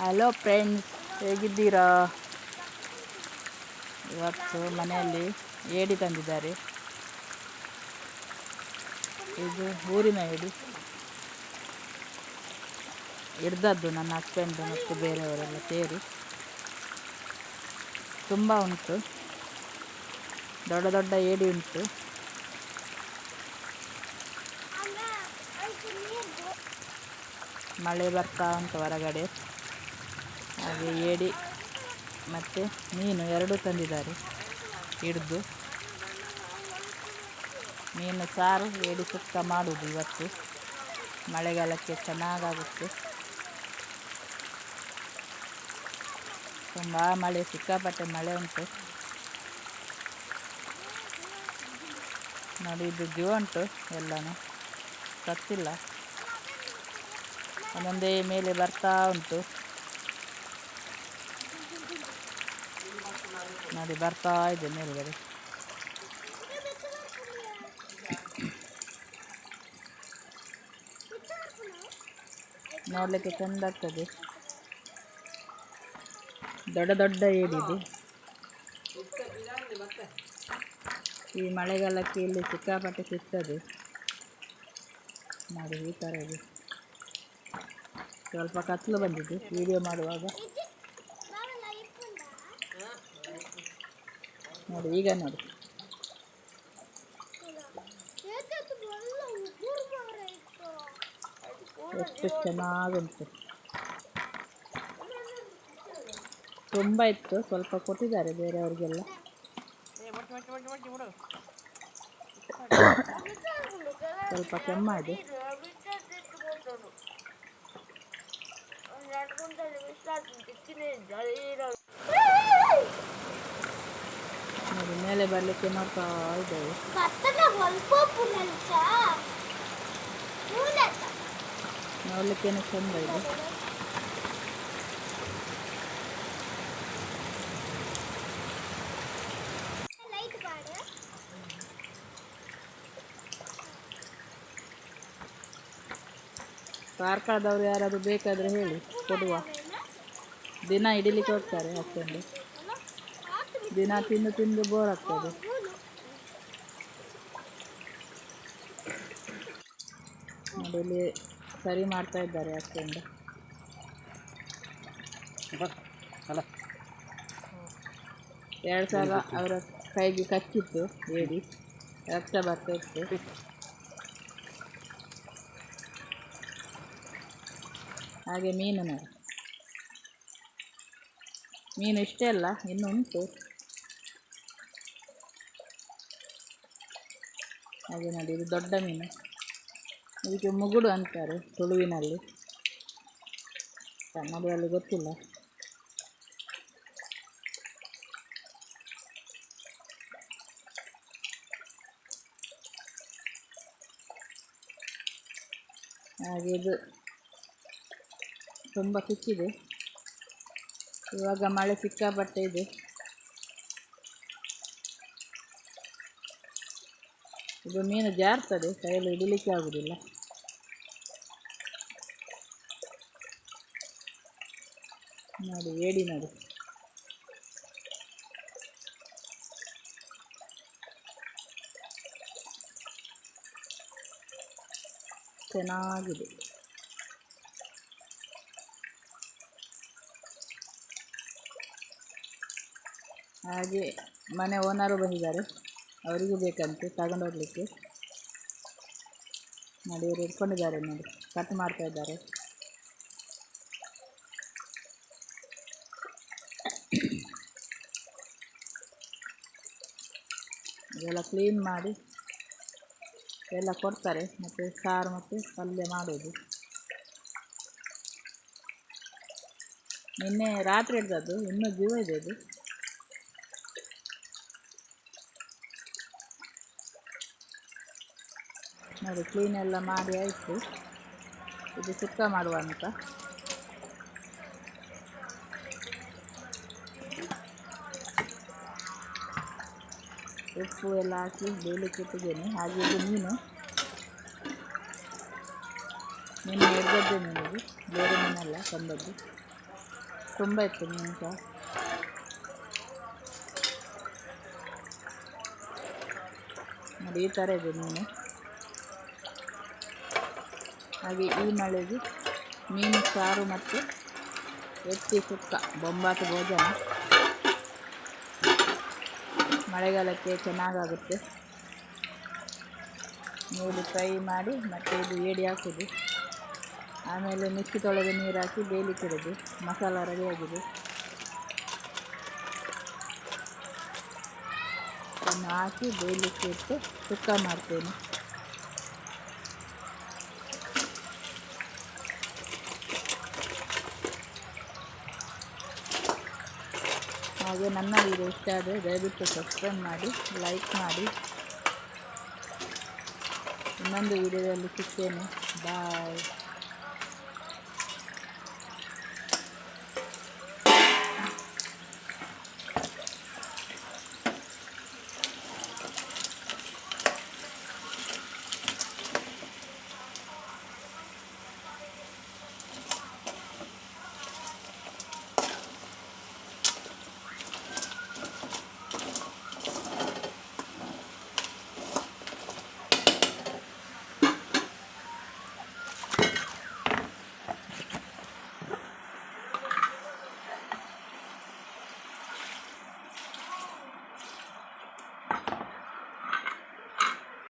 Hello friends ಹೇಗಿದ್ದೀರಾ? ಇವತ್ತು ಮನೆಯಲ್ಲಿ ಏಡಿ ತಂದಿದ್ದಾರೆ. ಇದು ಊರಿನ ಏಡಿ. ಹಿಡ್ದದ್ದು ನನ್ನ ಹಸ್ಬೆಂಡ್ ಮತ್ತು ಬೇರೆಯವರೆಲ್ಲ ಸೇರಿ. ತುಂಬ ಉಂಟು. ದೊಡ್ಡ ದೊಡ್ಡ ಏಡಿ ಉಂಟು. ಮಳೆ ಬರ್ತಾ ಉಂಟು ಹೊರಗಡೆ. ಹಾಗೆ ಏಡಿ ಮತ್ತು ಮೀನು ಎರಡೂ ತಂದಿದ್ದಾರೆ, ಹಿಡಿದು. ಮೀನು ಸಾರು ಏಡಿ ಸುತ್ತ ಮಾಡುವುದು ಇವತ್ತು. ಮಳೆಗಾಲಕ್ಕೆ ಚೆನ್ನಾಗಾಗುತ್ತೆ. ತುಂಬ ಮಳೆ, ಸಿಕ್ಕಾಪಟ್ಟೆ ಮಳೆ ಉಂಟು. ನೋಡಿ, ಇದು ಜೀವ ಉಂಟು ಎಲ್ಲನೂ. ಸತ್ತಿಲ್ಲ ಒಂದೊಂದೇ ಮೇಲೆ ಬರ್ತಾ ಉಂಟು. ನೋಡಿ ಬರ್ತಾ ಇದೆ ಮೇಲ್ಗಡೆ ನೋಡಲಿಕ್ಕೆ ಚೆಂದ ಆಗ್ತದೆ ದೊಡ್ಡ ದೊಡ್ಡ ಏಡಿದೆ ಈ ಮಳೆಗಾಲಕ್ಕೆ ಇಲ್ಲಿ ಸಿಕ್ಕಾಪಟ್ಟೆ ಸಿಗ್ತದೆ. ನೋಡಿ ಈ ಥರ ಇದೆ. ಸ್ವಲ್ಪ ಕತ್ಲು ಬಂದಿದೆ. ವಿಡಿಯೋ ಮಾಡುವಾಗ. ನೋಡಿ ಈಗ ನೋಡಿ. ಎಷ್ಟು ಚೆನ್ನಾಗುಂಟು ತುಂಬ ಇತ್ತು ಸ್ವಲ್ಪ ಕೊಟ್ಟಿದ್ದಾರೆ ಬೇರೆಯವ್ರಿಗೆಲ್ಲ. ಸ್ವಲ್ಪ ಕೆಮ್ಮಾಗಿದೆ ನೋಡಿ ಮೇಲೆ ಬರಲಿಕ್ಕೆ ಮಾಡ್ತಾ ಇದ್ದೇವೆ. ನೋಡ್ಲಿಕ್ಕೇನು ಚೆಂದ ಇದೆ. ಕಾರ್ಕಳದವ್ರು ಯಾರಾದರೂ ಬೇಕಾದರೆ ಹೇಳಿ ಕೊಡುವ. ದಿನ ಹಿಡಿಲಿಕ್ಕೆ ಹೋಗ್ತಾರೆ ಹಸ್ಬೆಂಡು ದಿನ ತಿಂದು ತಿಂದು ಬೋರ್ ಆಗ್ತದೆ. ನೋಡಿ ಇಲ್ಲಿ ಸರಿ ಮಾಡ್ತಾ ಇದ್ದಾರೆ ಅಷ್ಟೊಂದು. ಎರಡು ಸಲ ಅವರ ಕೈಗೆ ಕಚ್ಚಿತ್ತು ಏಡಿ ರಕ್ತ ಬರ್ತಾ ಇತ್ತು. ಹಾಗೆ ಮೀನು ನೋಡಿ ಮೀನು ಇಷ್ಟೇ ಅಲ್ಲ ಇನ್ನೂ ಉಂಟು ಹಾಗೆ ನೋಡಿ, ಇದು ದೊಡ್ಡ ಮೀನು. ಇದಕ್ಕೆ ಮುಗುಡು ಅಂತಾರೆ ತುಳುವಿನಲ್ಲಿ. ಕನ್ನಡದಲ್ಲಿ ಗೊತ್ತಿಲ್ಲ. ಹಾಗೆ ಇದು ತುಂಬ ಸಿಕ್ಕಿದೆ. ಇವಾಗ ಮಳೆ ಸಿಕ್ಕಾಪಟ್ಟೆ ಇದೆ. ಇದು ಮೀನು ಜಾರ್ತದೆ ಕೈಯಲ್ಲಿ ಹಿಡಿಲಿಕ್ಕೆ ಆಗುವುದಿಲ್ಲ ನೋಡಿ ಏಡಿ ನೋಡಿ. ಚೆನ್ನಾಗಿದೆ. ಹಾಗೆ ಮನೆ ಓನರು ಬಂದಿದ್ದಾರೆ. ಅವರಿಗೂ ಬೇಕಂತೆ, ತಗೊಂಡು ಹೋಗ್ಲಿಕ್ಕೆ. ನೋಡಿ, ಇವರು ಇಟ್ಕೊಂಡಿದ್ದಾರೆ ನೋಡಿ, ಕಟ್ ಮಾಡ್ತಾ ಇದ್ದಾರೆ. ಇದೆಲ್ಲ ಕ್ಲೀನ್ ಮಾಡಿ ಎಲ್ಲ ಕೊಡ್ತಾರೆ, ಮತ್ತು ಸಾರು ಮತ್ತು ಪಲ್ಯ ಮಾಡೋದು. ನಿನ್ನೆ ರಾತ್ರಿ ಹಿಡ್ದದ್ದು, ಇನ್ನೂ ಜೀವ ಇದೆ ಇದು ನೋಡಿ ಕ್ಲೀನ್ ಎಲ್ಲ ಮಾಡಿ ಆಯಿತು. ಇದು ಸುಕ್ಕ ಮಾಡುವ ಅಂತ. ಉಪ್ಪು ಎಲ್ಲ ಹಾಕಿ ಬೇಯಲಿಕ್ಕೆ ಇಟ್ಟಿದ್ದೇನೆ. ಹಾಗೆ ಇದು ಮೀನು. ಮೀನು ಹಿಡ್ದದ್ದೇ ಮೀನಿಗೆ ಬೇರೆ ಮೀನಲ್ಲ, ತಂದದ್ದು. ತುಂಬ ಇತ್ತು ಮೀನು ಸಹ. ನೋಡಿ, ಈ ಥರ ಇದೆ ಮೀನು. ಹಾಗೆ ಈ ಮಳೆಗೆ ಮೀನು, ಸಾರು ಮತ್ತು ಎತ್ತಿ ಸುಕ್ಕ, ಬೊಂಬಾಟ, ಭೋಜನ. ಮಳೆಗಾಲಕ್ಕೆ ಚೆನ್ನಾಗಾಗುತ್ತೆ. ನೋಡಿ, ಫ್ರೈ ಮಾಡಿ ಮತ್ತು ಇದು ಏಡಿ ಹಾಕೋದು. ಆಮೇಲೆ ಮಿಕ್ಸಿ ತೊಳೆದು ನೀರು ಹಾಕಿ ಬೇಯಲಿಕ್ಕಿಡೋದು ಮಸಾಲ ರೆಡಿಯಾಗಿದೆ ಅದನ್ನು ಹಾಕಿ ಬೇಯಲಿಕ್ಕೆ ಇಟ್ಟು ಸುಕ್ಕ ಮಾಡ್ತೇನೆ. ಹಾಗೆ ನನ್ನ ವೀಡಿಯೋ ಇಷ್ಟ ಆದರೆ ದಯವಿಟ್ಟು ಸಬ್ಸ್ಕ್ರೈಬ್ ಮಾಡಿ ಲೈಕ್ ಮಾಡಿ. ಇನ್ನೊಂದು ವಿಡಿಯೋದಲ್ಲಿ ಸಿಗ್ತೇನೆ. ಬಾಯ್